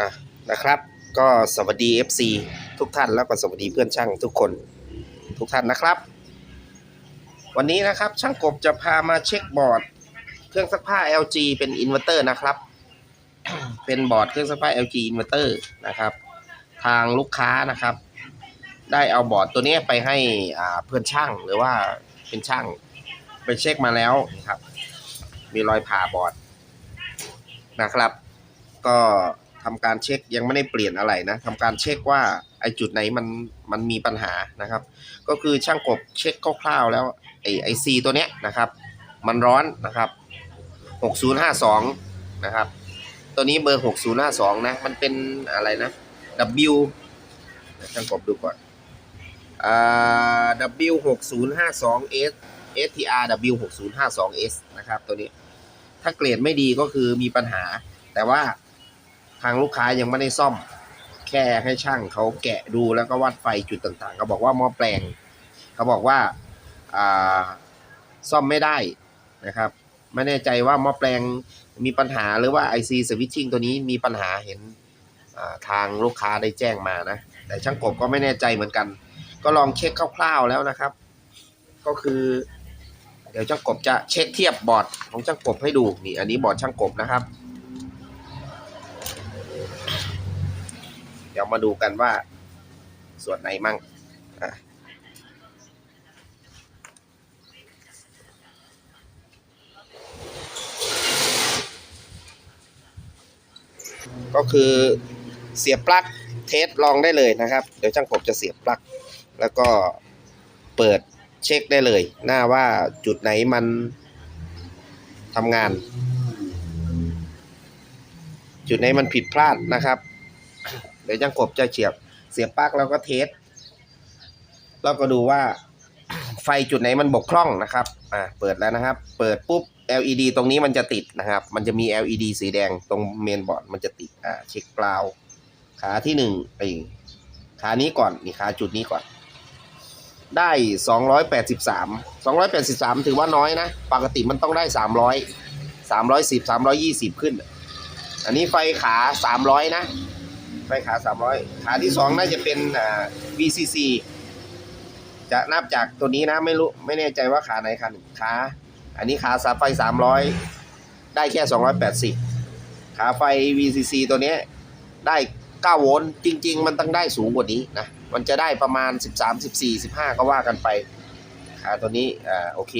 อะนะครับ ก็สวัสดี FC ทุกท่านแล้วก็สวัสดีเพื่อนช่างทุกคนทุกท่านนะครับ วันนี้นะครับช่างกบจะพามาเช็คบอร์ด เครื่องซักผ้า LG เป็นอินเวอร์เตอร์นะครับ เป็นบอร์ดเครื่องซักผ้า LG อินเวอร์เตอร์นะครับ ทางลูกค้านะครับ ได้เอาบอร์ดตัวนี้ไปให้เพื่อนช่างหรือว่าเป็นช่างไปเช็คมาแล้วนะครับ มีรอยผ่าบอร์ดนะครับ ก็ ทำการเช็คยังไม่ได้เปลี่ยนอะไรนะทำการเช็คว่าไอจุดไหนมันมันมีปัญหานะครับ ก็คือช่างกบเช็คคร่าวๆแล้วไอไอซีตัวเนี้ยนะครับ มันร้อนนะครับ 6052 นะครับ ตัวนี้เบอร์ 6052 นะ มันเป็นอะไรนะ W ช่างกบดูก่อนอ่า W 6052 S STR W 6052 S นะครับ ตัวนี้ ถ้าเกรดไม่ดีก็คือมีปัญหาแต่ว่า ทางลูกค้ายังไม่ได้ซ่อม แค่ให้ช่างเขาแกะดูแล้วก็วัดไฟจุดต่างๆเขาบอกว่าหม้อแปลง เขาบอกว่าอ่าซ่อมไม่ได้นะครับ ไม่แน่ใจว่าหม้อแปลงมีปัญหาหรือว่า IC switching ตัวนี้มีปัญหาเห็นทางลูกค้าได้แจ้งมานะ แต่ช่างกบก็ไม่แน่ใจเหมือนกัน ก็ลองเช็คคร่าวๆแล้วนะครับ ก็คือ เดี๋ยวช่างกบจะเช็คเทียบบอร์ดของช่างกบให้ดูนี่อันนี้บอร์ดช่างกบนะครับ ดี๋ยวมาดูกันว่า ส่วนไหนมั่งอะก็คือเสียบปลั๊กเทสลองได้เลยนะครับ เดี๋ยวช่างกบจะเสียบปลั๊กแล้วก็เปิดเช็คได้เลย หน้าว่าจุดไหนมันทำงาน จุดไหนมันผิดพลาดนะครับ ดี๋ยวช่างกบจะเฉียบ เสียบปลั๊กแล้วก็เทสแล้วก็ดูว่าไฟจุดไหนมันบกพร่องนะครับ อ่า เปิดแล้วนะครับ เปิดปุ๊บ LED ตรงนี้มันจะติดนะครับ มันจะมี LED สีแดงตรงเมนบอร์ดมันจะติด อ่า เช็คกราวด์ขาที่หนึ่งไอ้ขานี้ก่อน นี่ขาจุดนี้ก่อน ได้ 283 283 ถือว่าน้อยนะ ปกติมันต้องได้ 300 310 320 ขึ้น อันนี้ไฟขา 300 นะ ไฟขา 300 ขาที่สองน่าจะเป็นอ่า VCC จะนับจากตัวนี้นะไม่รู้ไม่แน่ใจว่าขาไหนขาหนึ่งขา อันนี้ขาสาไฟ 300 ได้แค่ 280 ขาไฟ VCC ตัวนี้ได้ 9 โวลต์จริง ๆ มันต้องได้สูงกว่านี้นะ มันจะได้ประมาณ 13 14 15 ก็ว่ากันไป ขาตัวนี้อ่าโอเค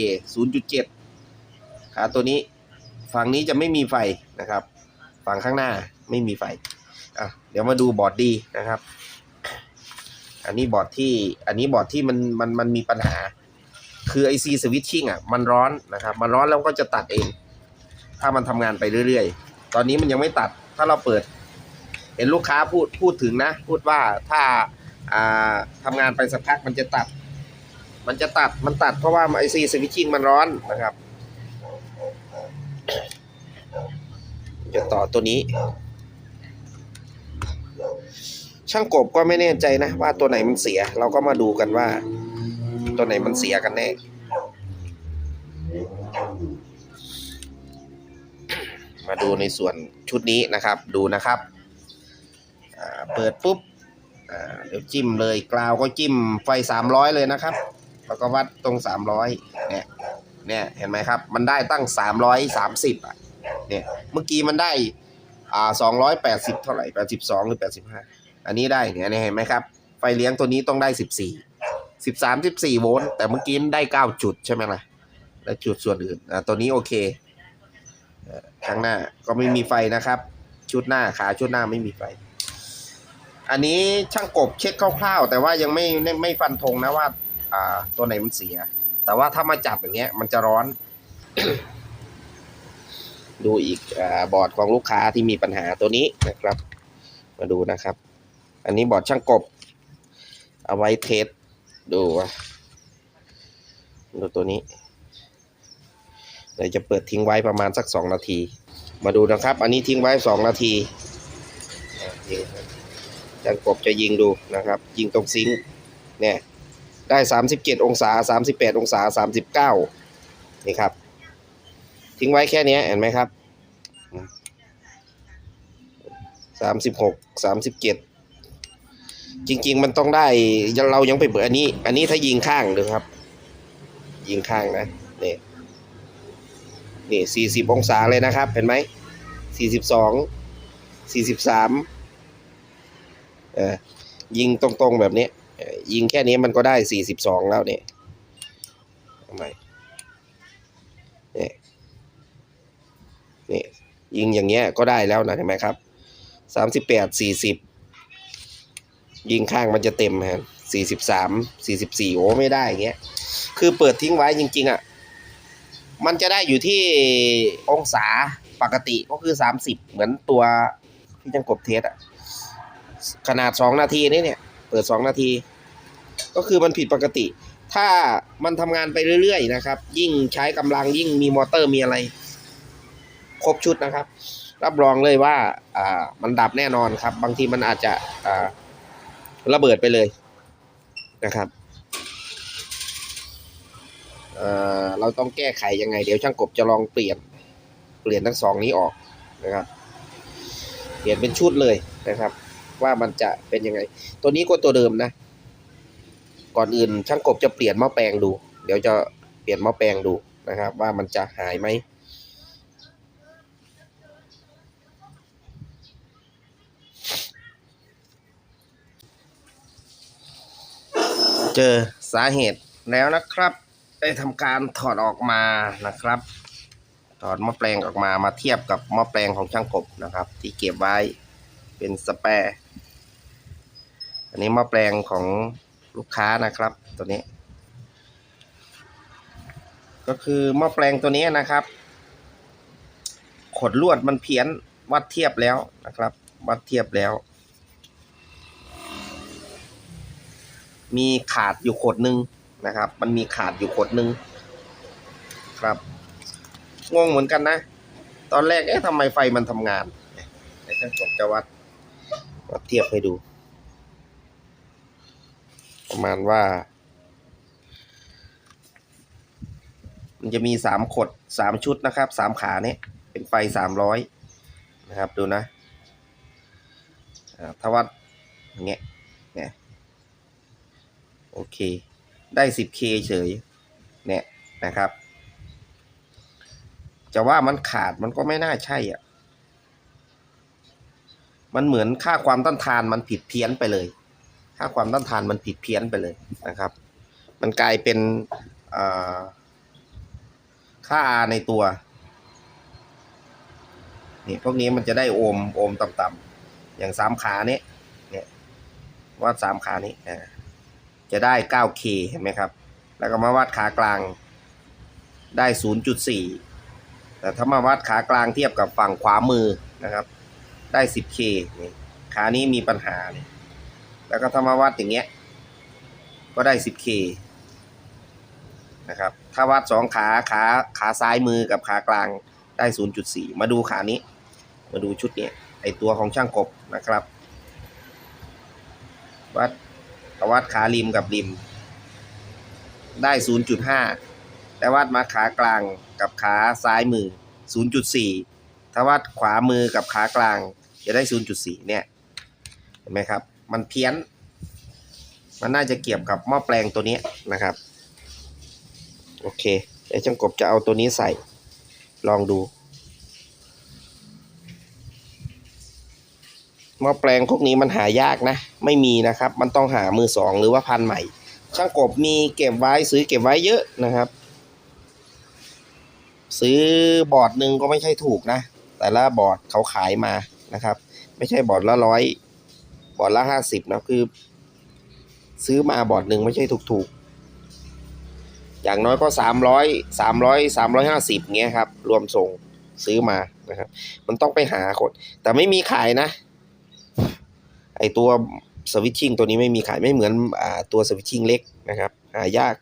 0.7 ขาตัวนี้ฝั่งนี้จะไม่มีไฟนะครับ ฝั่งข้างหน้าไม่มีไฟ อะเดี๋ยวมาดูบอร์ดดีนะครับ อันนี้บอร์ดที่ อันนี้บอร์ดที่มันมันมันมีปัญหา คือ IC switching อะมันร้อนนะครับ มันร้อนแล้วก็จะตัดเอง ถ้ามันทำงานไปเรื่อยๆ ตอนนี้มันยังไม่ตัด ถ้าเราเปิด เห็นลูกค้าพูดพูดถึงนะ พูดว่าถ้าอ่าทำงานไปสักพักมันจะตัด มันจะตัดมันตัดเพราะว่า IC switching มันร้อนนะครับจะต่อตัวนี้ ช่างกบก็ไม่แน่ใจนะว่าตัวไหนมันเสีย เราก็มาดูกันว่า ตัวไหนมันเสียกันแน่มาดูในส่วนชุดนี้นะครับ ดูนะครับเปิดปุ๊บเดี๋ยวจิ้มเลยกราวก็จิ้มไฟสามร้อยเลยนะครับ แล้วก็วัดตรงสามร้อยเนี่ยเนี่ยเห็นไหมครับ มันได้ตั้งสามร้อยสามสิบอะเนี่ยเมื่อกี้มันได้อ่าสองร้อยแปดสิบเท่าไหร่แปดสิบสองหรือแปดสิบห้า อันนี้ได้เนี่ยเนี่ยเห็นไหมครับ ไฟเลี้ยงตัวนี้ต้องได้สิบสี่สิบสามสิบสี่โวลต์แต่เมื่อกี้ได้เก้าจุดใช่ไหมล่ะ แล้วจุดส่วนอื่นอ่าตัวนี้โอเคเอ่อข้างหน้าก็ไม่มีไฟนะครับ ชุดหน้าขาชุดหน้าไม่มีไฟ อันนี้ช่างกบเช็คคร่าวๆ แต่ว่ายังไม่ไม่ฟันธงนะว่า อ่า ตัวไหนมันเสีย แต่ว่าถ้ามาจับอย่างเงี้ย มันจะร้อน ดูอีกอบอร์ดของลูกค้าที่มีปัญหาตัวนี้นะครับ มาดูนะครับ อันนี้บอร์ดช่างกบ เอาไว้เทสดูว่าดูตัวนี้เดี๋ยวจะเปิดทิ้งไว้ประมาณสักสองนาที มาดูนะครับ อันนี้ทิ้งไว้สองนาทีอะยิงครับช่างกบจะยิงดูนะครับ ยิงตรงซิงเนี่ยได้สามสิบเจ็ดองศาสามสิบแปดองศาสามสิบเก้านี่ครับ ทิ้งไว้แค่นี้เห็นไหมครับสามสิบหกสามสิบเจ็ด จริง ๆ มันต้องได้เรายังไปเบิดอันนี้ อันนี้ถ้ายิงข้างดูครับ ยิงข้างนะนี่นี่สี่สิบองศาเลยนะครับ เห็นไหมสี่สิบสองสี่สิบสามเออยิงตรงๆแบบนี้ยิงแค่นี้มันก็ได้สี่สิบสองแล้วเนี่ยทำไมเนี่ยนี่ยิงอย่างเงี้ยก็ได้แล้วนะเห็นไหมครับสามสิบแปดสี่สิบ ยิงข้างมันจะเต็มฮะสี่สิบสามสี่สิบสี่โอ้ไม่ได้อย่างเงี้ย คือเปิดทิ้งไว้จริง ๆ อะ มันจะได้อยู่ที่องศาปกติก็คือสามสิบเหมือนตัวที่จังกบเทสอะ ขนาดสองนาทีนี่เนี่ย เปิดสองนาที ก็คือมันผิดปกติ ถ้ามันทำงานไปเรื่อยๆนะครับ ยิ่งใช้กำลังยิ่งมีมอเตอร์มีอะไร ครบชุดนะครับ รับรองเลยว่า อ่า มันดับแน่นอนครับ บางทีมันอาจจะ อ่า ระเบิดไปเลยนะครับเเราต้องแก้ไขยังไง เดี๋ยวช่างกบจะลองเปลี่ยน เปลี่ยนทั้งสองนี้ออกนะครับ เปลี่ยนเป็นชุดเลยนะครับ ว่ามันจะเป็นยังไง ตัวนี้ก็ตัวเดิมนะ ก่อนอื่นช่างกบจะเปลี่ยนหม้อแปลงดู เดี๋ยวจะเปลี่ยนหม้อแปลงดูนะครับ ว่ามันจะหายไหม เจอสาเหตุแล้วนะครับ ได้ทำการถอดออกมานะครับ ถอดหม้อแปลงออกมามาเทียบกับหม้อแปลงของช่างกบนะครับ ที่เก็บไว้เป็นสแปร์อันนี้หม้อแปลงของลูกค้านะครับ ตัวนี้ ก็คือหม้อแปลงตัวนี้นะครับ ขดลวดมันเพี้ยนวัดเทียบแล้วนะครับ วัดเทียบแล้ว มีขาดอยู่ขดหนึ่งนะครับ มันมีขาดอยู่ขดหนึ่งครับงงเหมือนกันนะ ตอนแรกเอ๊ะทำไมไฟมันทำงานเดี๋ยวช่างกบจะวัดวัดเทียบให้ดู ประมาณว่า มันจะมีสามขดสามชุดนะครับสามขาเนี่ยเป็นไฟสามร้อยนะครับดูนะถ้าวัดอย่างเงี้ยเนี่ย โอเค ได้ 10k เฉย เนี่ยนะครับ จะว่ามันขาดมันก็ไม่น่าใช่อะ มันเหมือนค่าความต้านทานมันผิดเพี้ยนไปเลย ค่าความต้านทานมันผิดเพี้ยนไปเลยนะครับ มันกลายเป็นค่า R ในตัวนี่พวกนี้มันจะได้โอมโอมต่ำๆอย่างสามขาเนี้ยเนี่ยวัดสามขานี้อ่า จะได้ 9K เห็นไหมครับ แล้วก็มาวัดขากลางได้ 0.4 แต่ถ้ามาวัดขากลางเทียบกับฝั่งขวามือนะครับ ได้ 10K นี่ขานี้มีปัญหาเนี่ยแล้วก็ถ้ามาวัดอย่างเงี้ย ก็ได้ 10K นะครับ ถ้าวัดสองขาขาขาซ้ายมือกับขากลางได้ 0.4 มาดูขานี้ มาดูชุดเนี้ยไอตัวของช่างกบนะครับวัด วัดขาริมกับริม ได้ 0.5 แต่วัดมาขากลางกับขาซ้ายมือ 0.4 ถ้าวัดขวามือกับขากลาง จะได้ 0.4 เนี่ย เห็นไหมครับ มันเพี้ยน มันน่าจะเกี่ยวกับหม้อแปลงตัวนี้นะครับ โอเคเดี๋ยวจังกบจะเอาตัวนี้ใส่ ลองดู หม้อแปลงพวกนี้มันหายากนะ ไม่มีนะครับ มันต้องหามือสองหรือว่าพันใหม่ ช่างกบมีเก็บไว้ซื้อเก็บไว้เยอะนะครับ ซื้อบอร์ดหนึ่งก็ไม่ใช่ถูกนะ แต่ละบอร์ดเขาขายมานะครับ ไม่ใช่บอร์ดละร้อยบอร์ดละห้าสิบนะคือ ซื้อมาบอร์ดหนึ่งไม่ใช่ถูกถูกๆอย่างน้อยก็สามร้อยสามร้อยสามร้อยห้าสิบเงี้ยครับ รวมส่งซื้อมานะครับ มันต้องไปหาคน แต่ไม่มีขายนะ ไอตัวสวิตชิ่งตัวนี้ไม่มีขายไม่เหมือนอ่าตัวสวิตชิ่งเล็กนะครับหายาก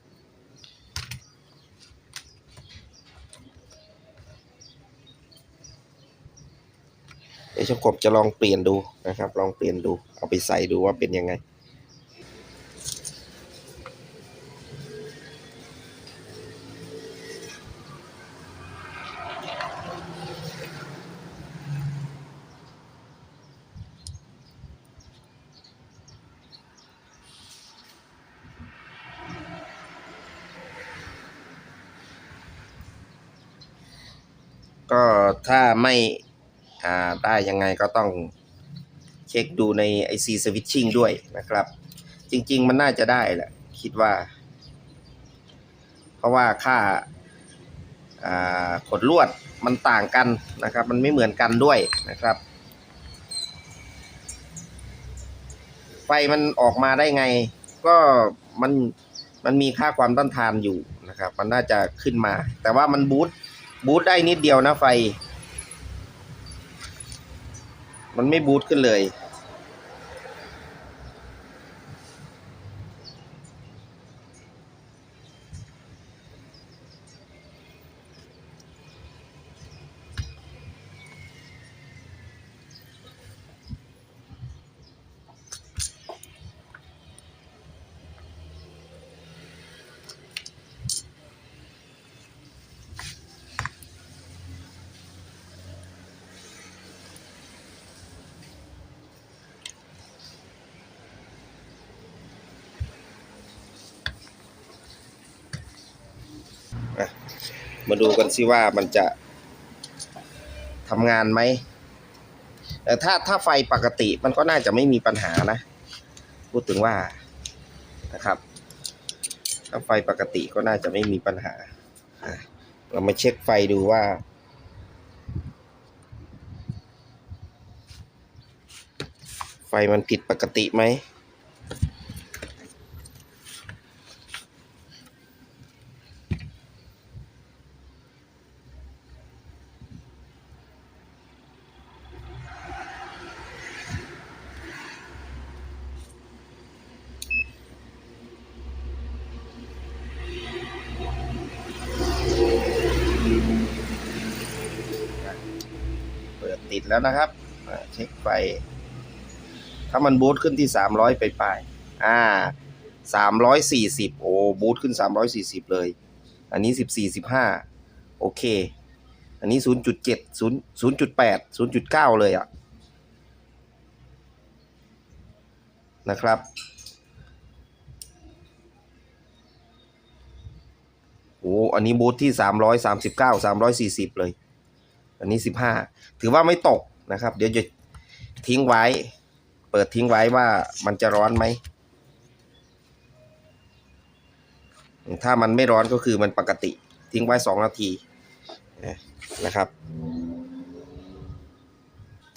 เดี๋ยวช่างกบจะลองเปลี่ยนดูนะครับ ลองเปลี่ยนดูเอาไปใส่ดูว่าเป็นยังไง ก็ถ้าไม่อ่าได้ยังไงก็ต้องเช็คดูใน IC Switching ด้วยนะครับ จริง ๆ มันน่าจะได้แหละ คิดว่า เพราะว่าค่าขดลวดมันต่างกันนะครับ มันไม่เหมือนกันด้วยนะครับ ไฟมันออกมาได้ไง ก็มันมันมีค่าความต้านทานอยู่นะครับ มันน่าจะขึ้นมา แต่ว่ามันบูต บูตได้นิดเดียวนะไฟ มันไม่บูตขึ้นเลย มาดูกันสิว่ามันจะทำงานไหมแต่ถ้าถ้าไฟปกติมันก็น่าจะไม่มีปัญหานะ พูดถึงว่านะครับ ถ้าไฟปกติก็น่าจะไม่มีปัญหา เรามาเช็คไฟดูว่า ไฟมันผิดปกติไหม ติดแล้วนะครับเช็คไฟ ถ้ามันบูตขึ้นที่สามร้อยไปไปอ่าสามร้อยสี่สิบโอ้บูตขึ้นสามร้อยสี่สิบเลย อันนี้สิบสี่สิบห้าโอเค อันนี้ศูนย์จุดเจ็ดศูนย์ศูนย์จุดแปดศูนย์จุดเก้าเลยอะนะครับโอ้อันนี้บูทที่สามร้อยสามสิบเก้าสามร้อยสี่สิบเลย อันนี้สิบห้าถือว่าไม่ตกนะครับ เดี๋ยวจะทิ้งไว้ เปิดทิ้งไว้ว่ามันจะร้อนไหม ถ้ามันไม่ร้อนก็คือมันปกติ ทิ้งไว้สองนาทีนะครับ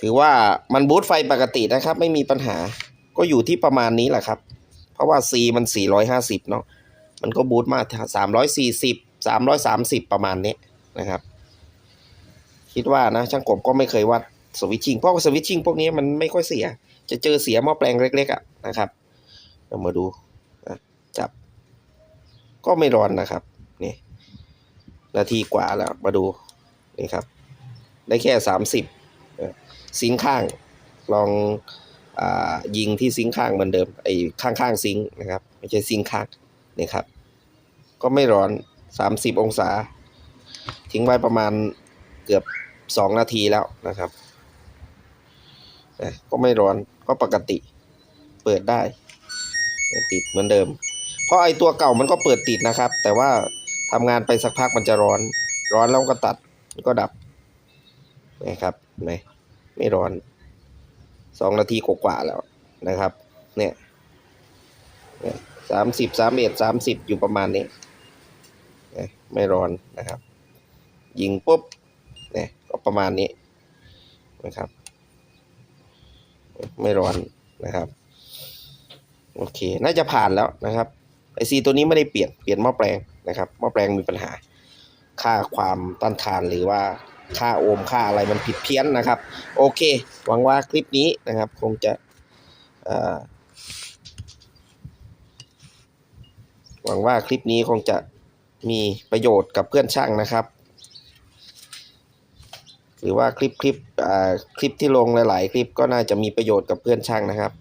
ถือว่ามันบูทไฟปกตินะครับ ไม่มีปัญหาก็อยู่ที่ประมาณนี้แหละครับ เพราะว่า C มัน 450 เนาะมันก็บูทมา 340 330 ประมาณนี้นะครับ คิดว่านะช่างกบก็ไม่เคยวัดสวิตชิ่งเพราะว่าสวิตชิ่งพวกนี้มันไม่ค่อยเสีย จะเจอเสียหม้อแปลงเล็กๆอะนะครับเรามาดูจับ ก็ไม่ร้อนนะครับนี่นาทีกว่าแล้วมาดูนี่ครับ ได้แค่สามสิบซิงข้างลองอยิงที่ซิงข้างเหมือนเดิมไอ้ข้างข้างๆซิงนะครับไม่ใช่ซิงข้างนี่ครับ ก็ไม่ร้อนสามสิบองศา ทิ้งไว้ประมาณเกือบ สองนาทีแล้วนะครับก็ไม่ร้อนก็ปกติ เปิดได้ ติดเหมือนเดิม เพราะไอ้ตัวเก่ามันก็เปิดติดนะครับ แต่ว่าทำงานไปสักพักมันจะร้อน ร้อนแล้วก็ตัดก็ดับนะครับไม่ไม่ร้อนสองนาทีกว่าแล้วนะครับ เนี่ยสามสิบสามเอ็ดสามสิบอยู่ประมาณนี้ไม่ร้อนนะครับ ยิงปุ๊บ ประมาณนี้นะครับ ไม่ร้อนนะครับ โอเค น่าจะผ่านแล้วนะครับไอซีตัวนี้ไม่ได้เปลี่ยนเปลี่ยนหม้อแปลงนะครับหม้อแปลงมีปัญหา ค่าความต้านทานหรือว่าค่าโอห์มค่าอะไรมันผิดเพี้ยนนะครับ โอเค หวังว่าคลิปนี้นะครับ คงจะหวังว่าคลิปนี้คงจะมีประโยชน์กับเพื่อนช่างนะครับ หรือว่าคลิปคลิปอ่าคลิปที่ลงหลายๆ คลิปก็น่าจะมีประโยชน์กับเพื่อนช่างนะครับ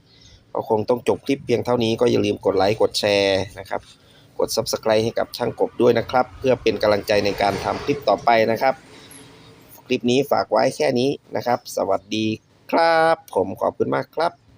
ก็คงต้องจบคลิปเพียงเท่านี้ก็อย่าลืมกดไลค์กดแชร์นะครับ กด Subscribe ให้กับช่างกบด้วยนะครับ เพื่อเป็นกำลังใจในการทำคลิปต่อไปนะครับ คลิปนี้ฝากไว้แค่นี้นะครับ สวัสดีครับ ผมขอบคุณมากครับ